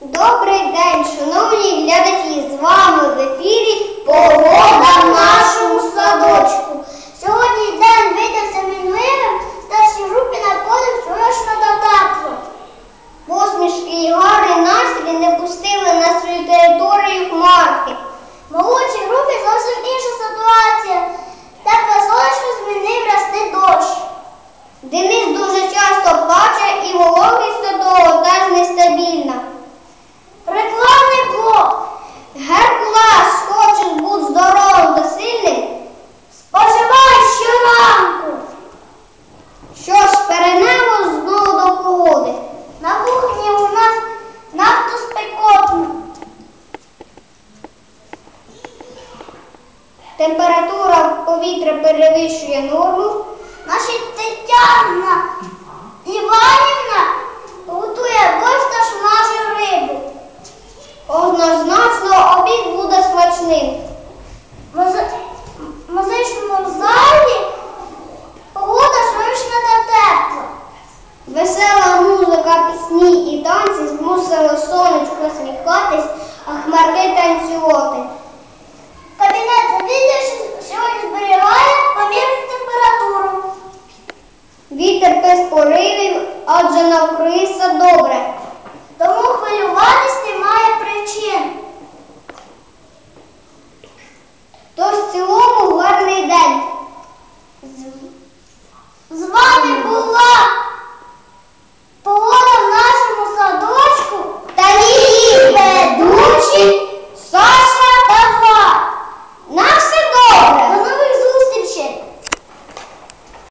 Добрий день, шановні глядачі! З вами в ефірі Погода в нашому садочку. Сьогодні день видався мінливим, старшій групі на подив сонячно та тепло. Посмішки і гарний настрій не пустили на свою територію хмарки. В молодшій групі зовсім інша ситуація. Тепле сонечко змінив рясний дощ. Денис дуже часто плаче і вологість Температура повітря перевищує норму. Наші Тетяна без поривів, адже навкруги все добре.